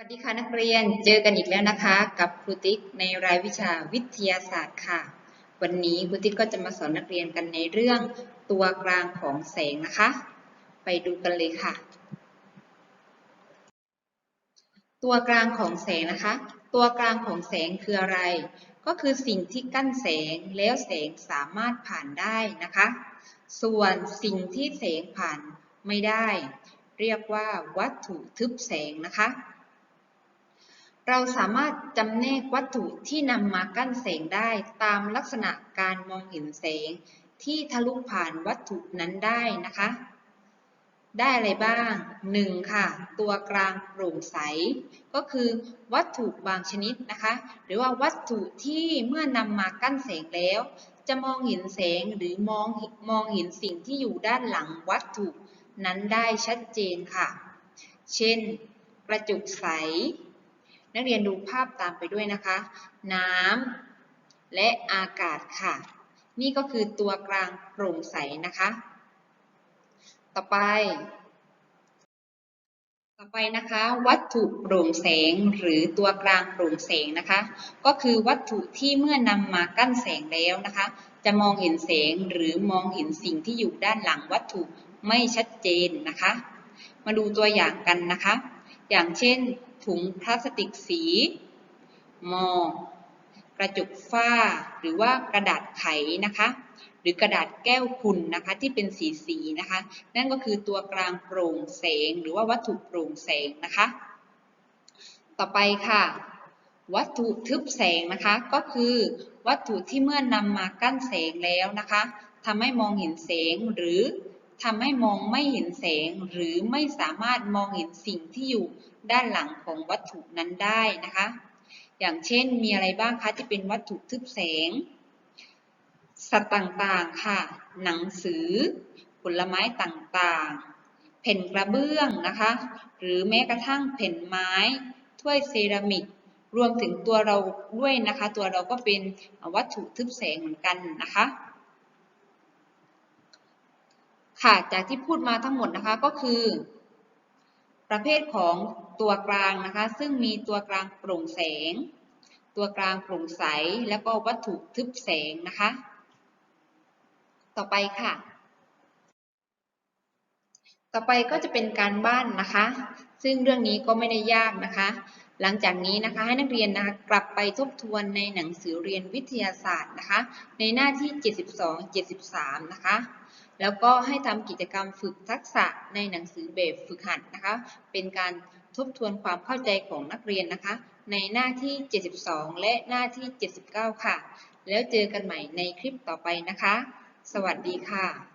วัสดีค่ะนักเรียนเจอกันอีกแล้วนะคะ กับครูติ๊กในรายวิชาวิทยาศาสตร์ค่ะ วันนี้ครูติ๊กก็จะมาสอนนักเรียนกันในเรื่องตัวกลางของแสงนะคะ ไปดูกันเลยค่ะ ตัวกลางของแสงนะคะ ตัวกลางของแสงคืออะไร ก็คือสิ่งที่กั้นแสงแล้วแสงสามารถผ่านได้นะคะ ส่วนสิ่งที่แสงผ่านไม่ได้ เรียกว่าวัตถุทึบแสงนะคะ เราสามารถจำแนกวัตถุที่นำมากั้นแสงได้ตามลักษณะการมองเห็นแสง ที่ทะลุผ่านวัตถุนั้นได้นะคะ ได้อะไรบ้าง 1. ค่ะ ตัวกลางโปร่งใส ก็คือวัตถุบางชนิดนะคะ หรือว่าวัตถุที่เมื่อนำมากั้นแสงแล้ว จะมองเห็นแสงหรือมองมองเห็นสิ่งที่อยู่ด้านหลังวัตถุนั้นได้ชัดเจนค่ะ เช่น กระจกใส นักเรียนดูภาพตามไปด้วยนะคะ น้ำและอากาศค่ะ นี่ก็คือตัวกลางโปร่งใสนะคะ ต่อไป ต่อไปนะคะ วัตถุโปร่งแสงหรือตัวกลางโปร่งแสงนะคะ ก็คือวัตถุที่เมื่อนำมากั้นแสงแล้วนะคะ จะมองเห็นแสงหรือมองเห็นสิ่งที่อยู่ด้านหลังวัตถุไม่ชัดเจนนะคะ มาดูตัวอย่างกันนะคะ อย่างเช่น ถุงพลาสติกสี มอ กระจกฝ้า หรือว่ากระดาษไขนะคะ หรือกระดาษแก้วขุ่นนะคะที่เป็นสีสีนะคะ นั่นก็คือตัวกลางโปร่งแสง หรือว่าวัตถุโปร่งแสงนะคะ ต่อไปค่ะ วัตถุทึบแสงนะคะก็คือวัตถุที่เมื่อนำมากั้นแสงแล้วนะคะทำให้มองเห็นแสงหรือ ทำให้มองไม่เห็นแสงหรือไม่สามารถมองเห็นสิ่งที่อยู่ด้านหลังของวัตถุนั้นได้นะคะ อย่างเช่นมีอะไรบ้างคะที่เป็นวัตถุทึบแสง สัตว์ต่างๆค่ะ หนังสือ ผลไม้ต่างๆ แผ่นกระเบื้องนะคะ หรือแม้กระทั่งแผ่นไม้ ถ้วยเซรามิก รวมถึงตัวเราด้วยนะคะ ตัวเราก็เป็นวัตถุทึบแสงเหมือนกันนะคะ ค่ะจากที่พูดมาทั้งหมดนะคะก็คือ ประเภทของตัวกลางนะคะ ซึ่งมีตัวกลางโปร่งแสง ตัวกลางโปร่งใส แล้วก็วัตถุทึบแสงนะคะ ต่อไปค่ะ ต่อไปก็จะเป็นการบ้านนะคะ ซึ่งเรื่องนี้ก็ไม่ได้ยากนะคะ หลังจากนี้นะคะให้นักเรียนนะคะกลับไปทบทวนในหนังสือเรียนวิทยาศาสตร์นะคะ ในหน้าที่ 72-73 นะคะ แล้วก็ให้ทำกิจกรรมฝึกทักษะในหนังสือแบบฝึกหัดนะคะ เป็นการทบทวนความเข้าใจของนักเรียนนะคะ ในหน้าที่ 72 และหน้าที่ 79 ค่ะ แล้วเจอกันใหม่ในคลิปต่อไปนะคะ สวัสดีค่ะ